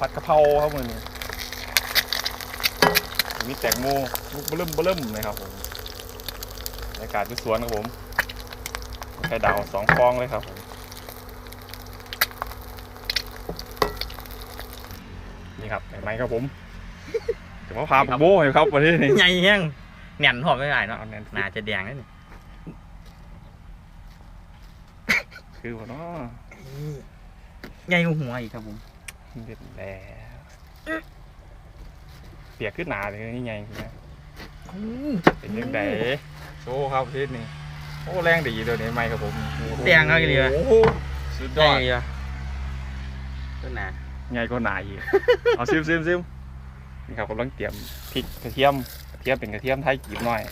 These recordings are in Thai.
ผัดกะเพราครับมือนี้มีแตงโมลูกเบิ่มเบิ่มเลยครับผมบรรยากาศที่สวนครับผมไข่ดาวสองฟองเลยครับผมนี่ครับไอ้ไม้ครับผมถึงว่าพาไปโบ้ให้ครับวันนี้นี่ใหญ่แห้งแหน่นหอมไม่ไหวเนาะเอาแน่นหนาจะแดงนั่นนี่คือว่าเนาะใหญ่กว่าหัวอีกครับผม เด็ดแล้วเปียกขึ้นหนาเลยนี่ไงนะเป็นยังไงโชว์ครับทีนี่โอ้แรงดีเดี๋ยวนี้ไม่ครับผมแดงเอาอีกเลยโอ้โหสุดยใหญ่อดเลยต้นหนาไงก็หนาอีกเอาซิมซิมซิมนี่ครับกำลังเตรียมพริกกระเทียมกระเทียมเป็นกระเทียมไทยกีบหน่อย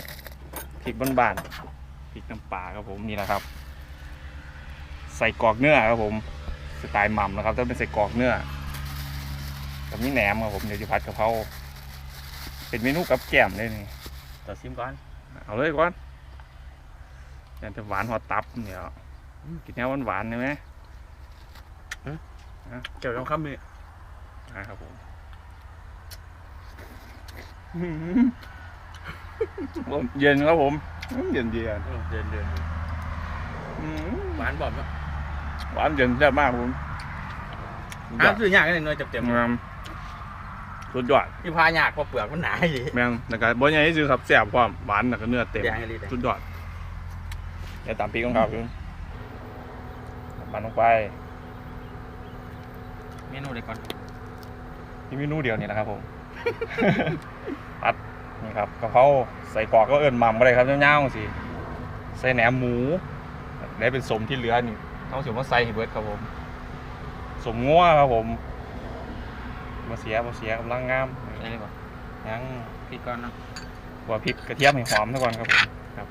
พริกบ้านๆพริกน้ำปลาครับผมนี่แหละครับ ใส่กรอกเนื้อครับผมสไตล์หม่ำนะครับต้องเป็นใส่กรอกเนื้อ กับนี่แหนมครับผมเดี๋ยวจะผัดกะเพราเป็นเมนูกับแกล้มเลยนี่ต่อซิมก่อนเอาเลยก่อนอยากจะหวานหอดตับเนี่ยกินแนวหวานๆใช่ไหมเกี่ยวกับคำนี้นะครับผมเย็นครับผม เย็นเย็นเดินเดินหวานบอมเนาะหวานเย็นแซ่บมากครับผมอ้าวซื้อยากกันเลยเนยเต็มงาม สุดยอดๆที่พายากเพราะเปลือกมันหนาอีแมงนะครับบ่ใหญ่ที่สุดครับแซ่บความหวานแล้วก็เนื้อเต็ม แดงอะไรแดงสุดยอดเดี๋ยวตามพริกของเขาคือมันลงไป เมนูเด็กก่อนที่เมนูเดียวนี่นะครับผมปัดนี่ครับกะเพราใส่กรอกก็เอิญมัมอะไรครับเงาวๆสิใส่แหนมหมู ได้เป็นสมที่เหลือนี่ต้องสมว่าใส่ให้เบิร์ดครับผม สมงัวครับผม มาเสียมาเสียกำลังงามอะไรก่อนยังพริกก่อนเนาะหัวพริกกระเทียมให้หอมซะก่อนครับผมครับ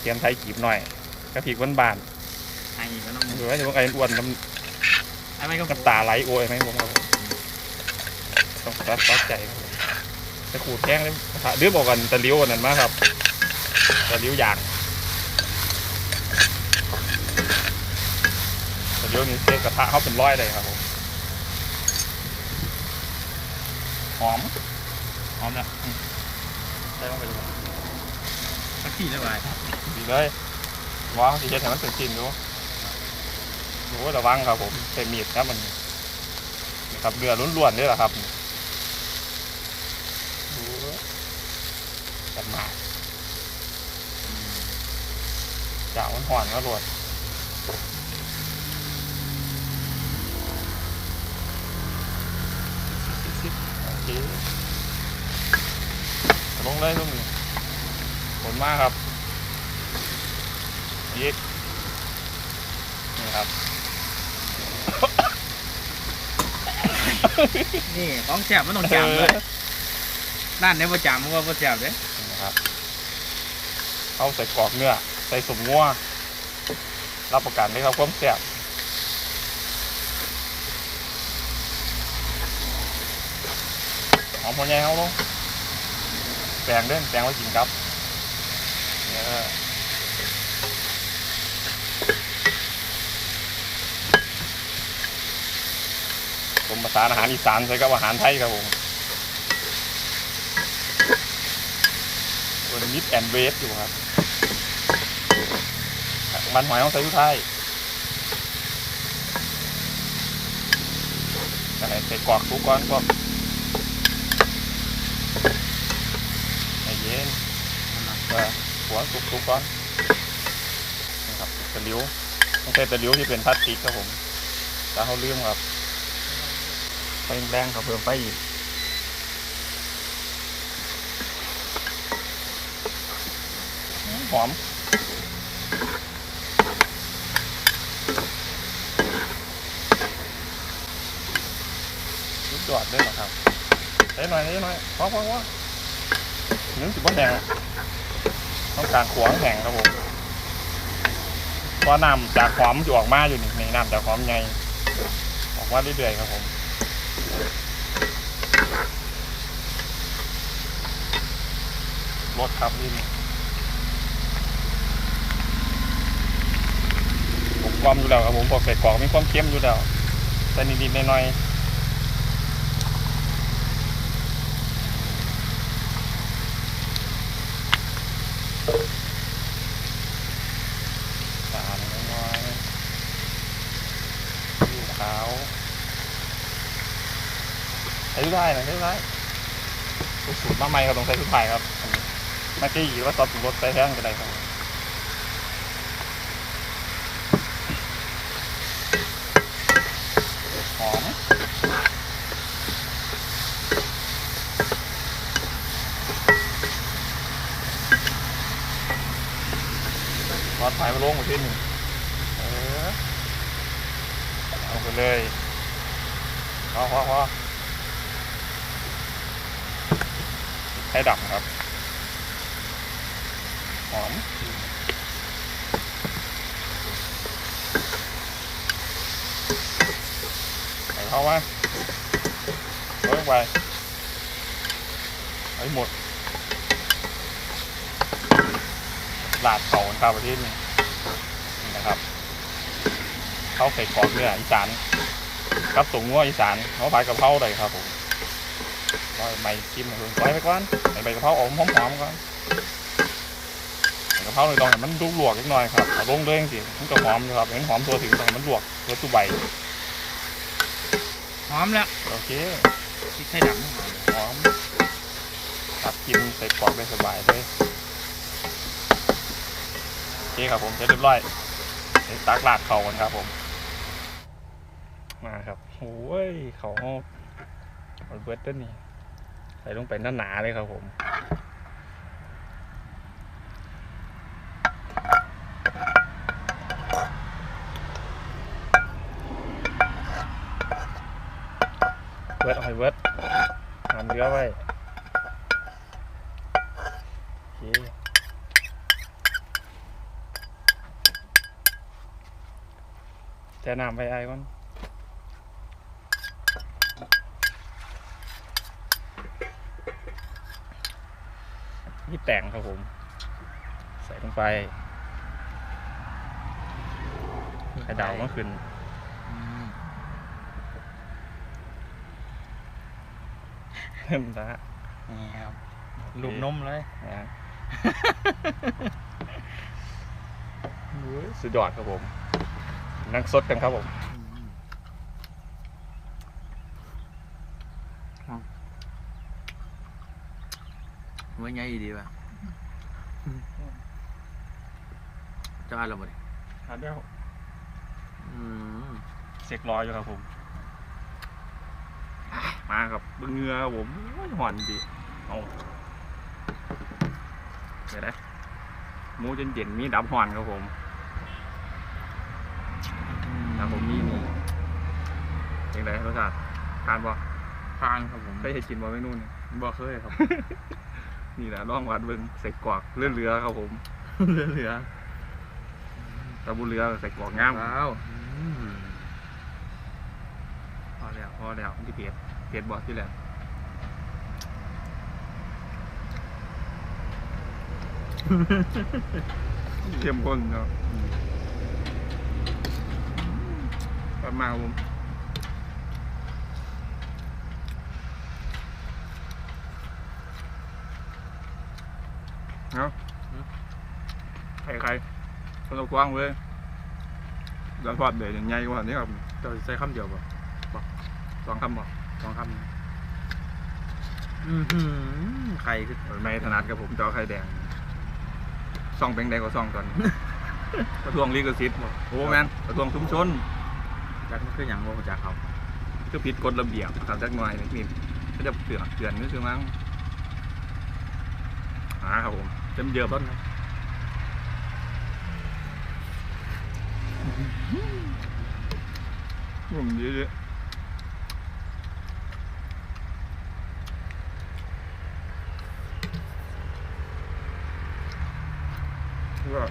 เทียมไทยกีบหน่อยกระพริกบานให้อีกก็ต้องๆหรือว่าจะว่าไอ้อ้วนน้ำไอ้ไม่ก็น้ำตาไหลโอยไหมผมครับผมต้องตัดตัดใจครับผมจะขูดแห้งเลยนะครับดื้อบอกกันตะลิ้วอันนั้นมากครับตะลิ้วอย่างตะลิ้วนี่เทกระทะเขาเป็นร้อยเลยครับผม หอม หอมแล้วได้ต้องไปดูสักทีได้ไหมดีเลยว้าวดีเฮ็ดให้มันเป็นจริงดูดูว่าระวังครับผมใส่มีดครับมันนี่ครับเรือล้วนๆนี่แหละครับดูกันมากจ่ามันห่อนก็รวด โอเคลงเลยลงเลยผลมากครับยิกนี่ครับ นี่ของแซ่บมันต้องจำเลยด้านไหนประจำมันก็ประจำเลยนี่นะครับเข้าใส่กรอกเนื้อ ใส่สมงัวรับประกันได้ครับความแซ่บ หอมหัวใหญ่เขาลงแปลงเด้นแปลงไว้กินครับเนี่ยผมประสานอาหารอีสานใส่กับอาหารไทยครับผมตัวมิดแอนเวสอยู่ครับ มันหอยต้องใส่ทุกท้ายแต่ให้ใส่กรอกทุกก้อนก็ ให้เย็นก็หัวทุกทุกก้อนนะครับตะหลิวต้องใช้ตะหลิวที่เป็นพลาสติกครับผมถ้าเขาลืมครับไฟแรงเขาเพิ่มไฟอีกหอมรุดยอดเลยเหรอครับ ใส่หน่อยใส่หน่อยพอพอพอนึกถึงว่าแห้งต้องการขวางแห้งครับผมเพราะน้ำจากหอมจะออกมาอยู่นี่ในน้ำจากหอมไงออกมาเรื่อยๆครับผมรสครับนี่ผมความอยู่แล้วครับผมบอกใส่กรอกมีความเค็มอยู่แล้วแต่นิดๆหน่อยๆ ส่ ทุกท้ายนะใส่ทุกท้ายสูตรมาใหม่ก็ต้องใส่ทุกท้ายครับอันนี้มาจี้หรือว่าซอสปรุงรสใส่แท่งก็ได้ครับหอมทอดไฟมาลงมาที่หนึ่งเออเอาไปเลยพอพอพอ ไข่ดำครับ หอมใส่เข้ามาเลิกไปไอ้หมดลาดเขาครับประเทศนี่นะครับเขาใส่กรอกเนื้ออีสานกับสูงงัวอีสานเขาขายกะเพราเลยครับผม ก็ใบชิมหน่อยเพิ่งปล่อยไปก่อนใส่ใบกะเพราออกหอมๆก่อนกะเพราเลยต้องให้มันลูกลวกนิดหน่อยครับเอาลงเลยจริงๆมันก็หอมอยู่ครับเห็นหอมตัวถึงต้องให้มันลวกตัวตุใบหอมแล้วโอเคพริกไทยดำหอมหอมตัดกินใส่กรอกได้สบายเลยโอเคครับผมเสร็จเรียบร้อยเดี๋ยวตักราดเข่ากันครับผม มาครับโอ้ยเข่าห้องเบิร์ดต้นนี่ ใส่ลงไปหนาๆเลยครับผมเวิร์ดเอาให้เวิร์ดทำเนื้อไว้โอเคแช่น้ำไปไอ้ก่อน นี่แต่งครับผม ใส่ลงไปไข่ดาวเมื่อคืนอืมเริ่มละนี่ครับลูกนมเลยนะโอ้ยสุดยอดครับผม นั่งสดกันครับผม ว่าไงดีป่ะจะอ่านเราหมดทานแล้วอืมเสกรออยู่ครับผม มาครับเบิ่งเหงือครับผมโอ้ยหอนดีเอาเดี๋ยวนะหมูเย็นๆมีดับหอนครับผมครับผมมีนี่ยังไงรสชาติทานบ่ทานครับผมเคยเห็นกินบ่เมนูนี่บ่เคยครับ นี่แหละลองวัดเบิ่งใส่กรอกเลือเรือๆครับผมเหลือเหลือตะบูเรือใส่กรอกงามว้าวอืมพอแล้วพอแล้วที่เปียดเปียดบอที่แล้วเข้มข้นเนาะประมาณผม เนาะใครใครคนละกว้างเลยแล้วทอดเดี๋ยวยังไงกว่านี้ครับเจะใส่คำเดียวป่ะสองคำบอกสองคำอือหือไข่คือไม่ถนัดกับผมจอไข่แดงซองแบงแดงก็ซองก่อนกระทรวงลิขสิทธิ์บอกโอ้แมนกระทรวงชุมชนจักมันคืออย่างว่าจากเขาก็ผิดกฎระเบียบครับจักหน่อยนี่ก็จะเตือนเตือนนี่คือมั้งอ่า ครับผมเต็มเยอะต้นนะผมเยอะๆก็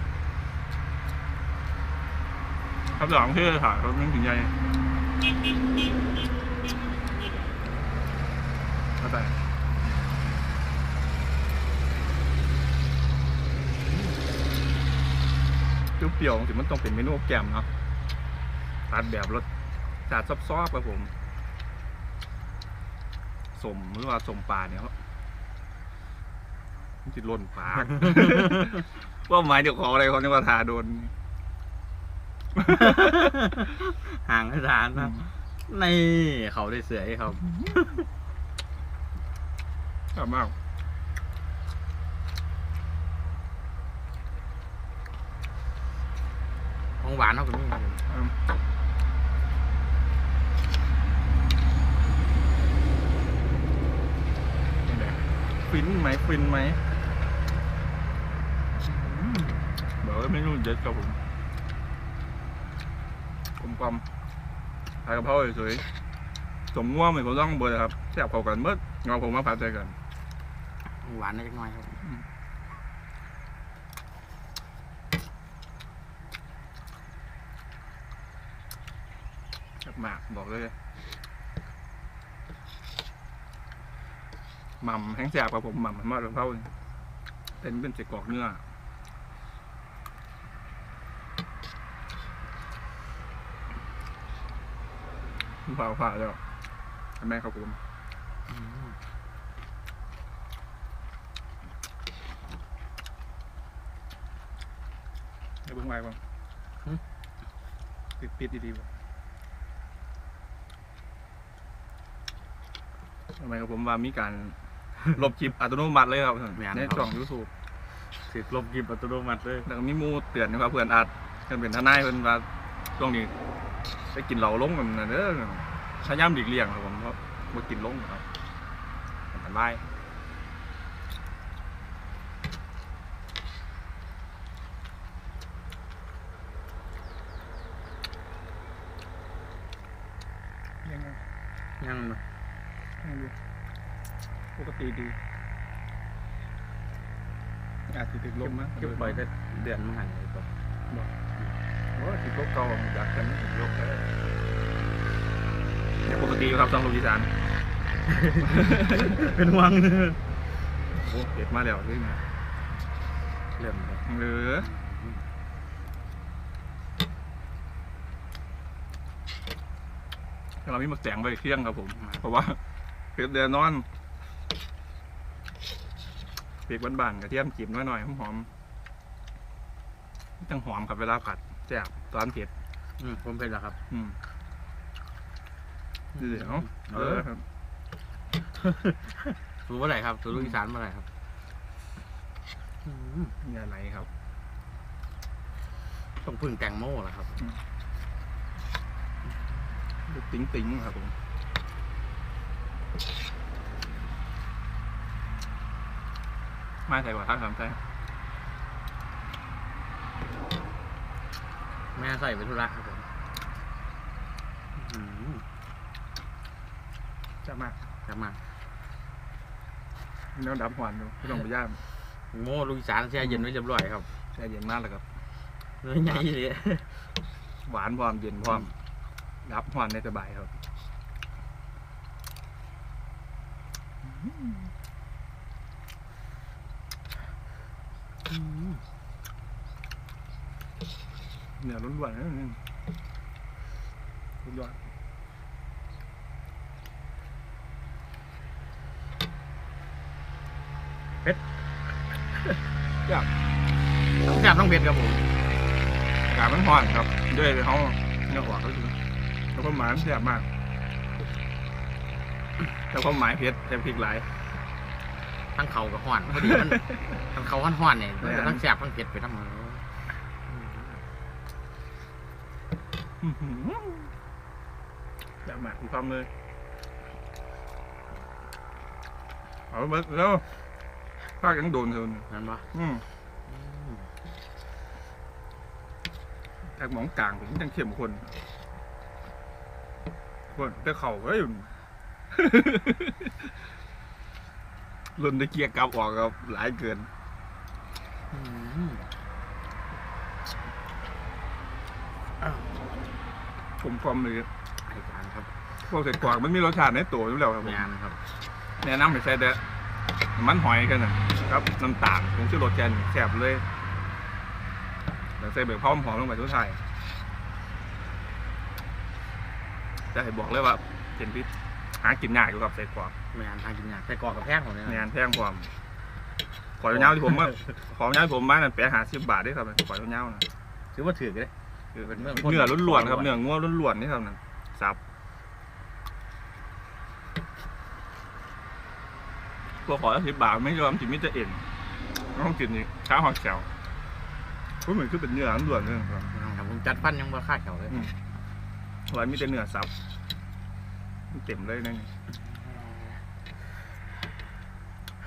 ครับหลังที่ถ่ายรถนึงถึงใหญ่เข้าใจ เปรี้ยวๆถึงมันต้องเป็นเมนูแกมเนาะตัดแบบรสจัดซอบๆครับผมสมหรือว่าสมปลาเนี่ยครับมันจิล่นปาก ว่าหมายเดี๋ยวขออะไรเขาเนี่ยว่าทาโดน ห่างให้ทานนะนี่เขาได้เสือให้ครับ ชอบมาก ของ หวานเขาก็มีครับผมอืมเป็นไงฟินไหมฟินไหมอืมบอกว่าไม่รู้เด็ดครับผมกลมกลมๆผัดกะเพราสวยๆสมง่วงเหมือนผมต้องเบอร์เลยครับแซ่บเข้ากันเมื่อเราผมมาผัดใจกันของหวานนิดหน่อยครับผ มแซ่บมากบอกเลยหม่ำแห้งแซ่บกับผมหม่ำมากกะเพราเป็นเป็นเศษกรอกเนื้อผ่าผ่าแล้วแม่ครับผมอืมเดี๋ยวเพิ่งไปบ้างปิดปิดดีๆบ่ทำ ไมครับผมว่ามีการลบคลิปอัตโนมัติเลยครับ ในช่องยูทูบสิลบกิบอัตโนมัติเลยแล้วก็มีหมูเตือนนะครับเพื่อนอัดเพื่อนเป็นทนายเพื่อนว่าช่วงนี้ไปกินเหล้าลงกันนะเด้อพยายามหลีกเลี่ยงครับผมเพราะว่ากินลงครับอันตรายยังไงยังเนอะยังดู ปกติดีอาจจะติดลมนะเก็บไว้แต่เดือนมาหันเลยครับโอ้ยติดลบเก่าจากกันติดลบเลยแต่ปกติอยู่ครับสองลูกอีสานเป็นวังเนอะโอ้เก็บมาแล้วด้วยนะเริ่มเลยเหลือเรามีหมักแสงไว้เที่ยงครับผม เพราะว่าเผ็ดเดือนนอนเปียกบานๆกระเทียมกรีบน้อยๆหอมๆจังหอมครับเวลาผัดแซ่บตอนเผ็ดอืมผมเป็นแล้วครับ อืมเดี๋ยวเออครับสูเมื่อไหร่ครับสูลูกอีสานเมื่อไหร่ครับอืมมีอะไรครับ ต้องพึ่งแตงโมแล้วครับลูกติ๋งติ๋งๆครับผม ไม่ใส่กว่าท่านทำใช่แม่ใส่ไปธุระครับผมอืมจะมากจะมาเนื้อดำหวานดูไม่ต้องไปย่างโม่ลูกอีสานแช่เย็นไว้เรียบร้อยครับแช่เย็นมากเลยครับเนื้อใหญ่เลยหวานพร้อมเย็นพร้อมรับหวานได้สบายครับ เนื้อล้วนๆนะนี่สุดยอดแซ่บต้องเผ็ดครับผมอากาศมันร้อนครับ ด้วยเขาเนื้อหวานก็คือแล้วก็หมายมันแซ่บมากแล้วก็หมายเผ็ดแต่พริกหลาย ทั้งเขากับห่อนพอดีมันทั้งเขาห่อนๆเนี่ยมันแม่จะนทั้งแซ่บทั้งเผ็ดไปทั้งหมด อื้อหือ แซ่บมากมีความเลย เอาเบิกแล้วภาคยังโดนเท่านั้นนั่นปะอืมแต่หมองกลางผมยังเข้มข้นคนแต่เข่าก็อยู่รุ่นได้เกียร์กลับออกครับ หลายเกิน อืม ผมความเลยไอ้จานครับพวกเสร็จกวางมันมีรสชาติในตัวอยู่แล้วครับผมงานครับแนะนำให้ใส่แต่น้ำมันหอยแค่นั้นครับน้ำตาลผงชูรสแกนแซ่บเลยแล้วใส่เบคพร้อมหอมลงไปทุกทายจะให้บอกเลยว่าเป็นพิษหากินง่ายอยู่กับใส่กวางงานทางกินงานใส่กรอกกับแพงของเนี่ยงานแพงความขอยาวๆที่ผมว่าขอยาวที่ผมมานั่นแปะหาสิบบาทได้ครับขอยาวๆนะถือว่าถือกันเลย คือเป็นเนื้เรื่องอล้วนๆครับเนื้องัวล้วนๆนี่ครับนั่นสับตัวขอสิบบาทไม่ยอมจิมมิจะเอ็นต้องกินนี่ข้าวหอดแขวก็เหมือนคือเป็นเนื้ออันด่วนเลยครับครับผมจัดฟันยังบ่ค่าเขาเลยอืมไว้มีแต่เนื้อสับมันเต็มเลยนั่น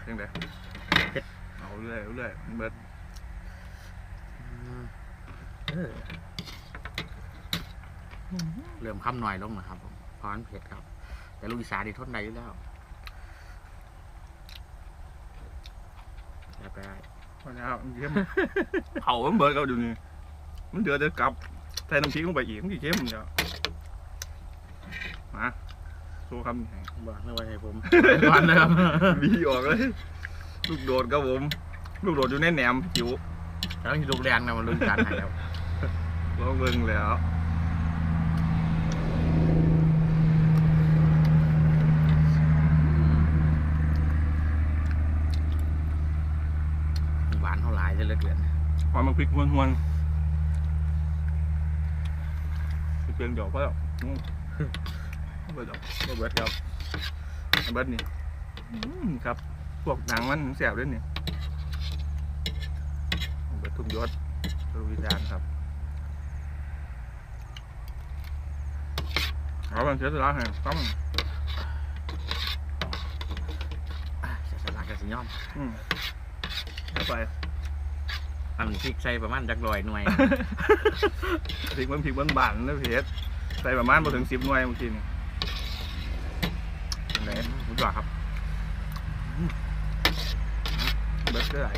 ยังไงเอาเรื่อยเอาเรื่อยเบิด เออเริ่มคำหน่อยลงนะครับผมเพราะมันเผ็ดครับ แต่ลูกอีสานนี่ทนได้อยู่แล้วไปได้พอแล้วมันเข้มเขามันเบิดเราอยู่นี่มันเดือดเดือดกลับใส่น้ำพริกลงไปอีกมันกี่เข้มเดียวมาโชว์คำนี้ให้บอกไม่ว่าให้ผมวันเลยครับบีออกเลยลูกโดดครับผม ลูกโดดอยู่ในแหนมจิ๋วแล้วที่ลูกแรงนะมันลูกอีสานให้แล้วเราเบิ่งแล้วหวานเท่าหลายจะเหลือเกิน ความมันพริกหวนหวนสิเป็นเดี๋ยวก็แล้วอืมเบิดดอกเบิดครับเบิดนี่อืมครับ พวกหนังมันแสบด้วยนี่เบิดทุกยศทุกวิญญาณครับเอาบันเสียสละให้ครับอะเสียสละกันสิย่อมอืมเอาไป อันพริกใส่ประมาณจักรอยหน่วย พริกมันพริกมันบานๆนะเพชรใส่ประมาณมาถึงสิบหน่วยเมื่อกี้นี่ไหนผมบอกครับเบิดได้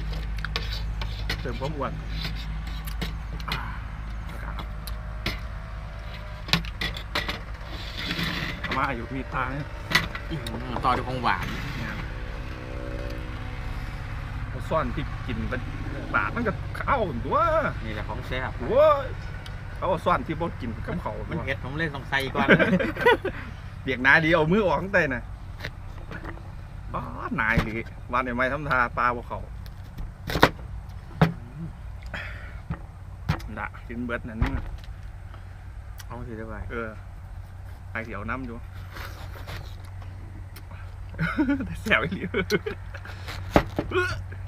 เติมความอ้วนครับเอามาอยู่มีตาเนี่ยอืมต่อด้วยของหวานเอาซ่อนพริกกินเป็นบาทมันก็เข้าตัวนี่แหละของแซ่บโว้ยเขาเอาซ่อนที่บ่กินกับเขามันตัวเผ็ดผมเล่นต้องใส่ก่อนเบียกหนาดีเอามือออกตั้งแต่น่ะบ้าหนายดีวันไหนไม่ทำทาปลาบ่เขาด่ะกินเบิดนั่นนี่เอาสิได้ไปเออไอเสียวน้ำอยู่แต่แสบอีหลี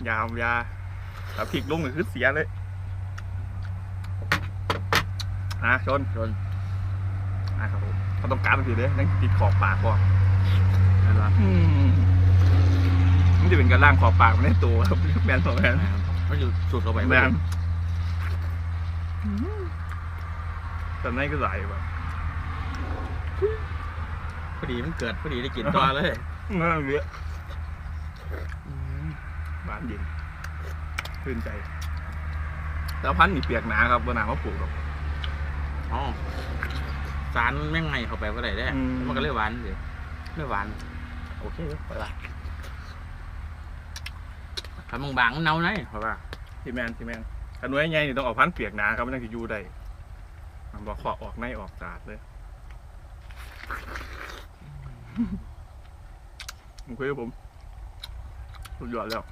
ยามยา แต่พริกลงก็คือเสียเลยอะชนชนอะครับผมเขาต้องการมันอยู่เลยนั่งติดขอบปากก่อนนั่นละอืมมันจะเป็นกระล่างขอบปากมันในตัวครับแมนสองแมนมันอยู่สูตรเข้าไปแมนแต่นั่นก็ไหลแบบพอดีมันเกิดพอดีได้กินตัวเลยน่าเยอะบ้านเย็น ชื่นใจ แล้วพันธุ์นี่เปียกหนาครับบนหนาเขาปลูกหรอก อ๋อสารแม่งไงเข้าไปว่าไรได้อืม มันก็เลยหวานสิไม่หวาน โอเคไปละทำบางๆมันเนาไหนเพราะว่าที่แมนที่แมนขันไว้ไงนี่ต้องเออกพันธุ์เปียกหนาครับมันต้องจะอยู่ได้มันบอกขอออกในออกสาดเลยผมคุยกับผมสุดยอดแล้ว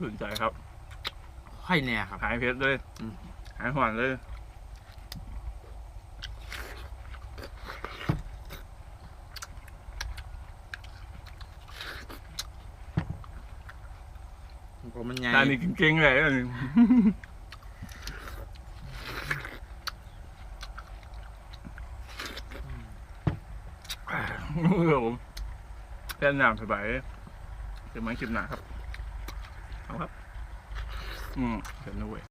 สนใจครับค่อยแน่ครับ หายเพชรเลยอืม หายหวานเลยผมมันใหญ่ ตานี่เก่งๆเลยอันนี้ครับผม แค่น้ำสบายเดี๋ยวมาคลิปหนาครับ เอาครับ อืมเดี๋ยวนะเว้ย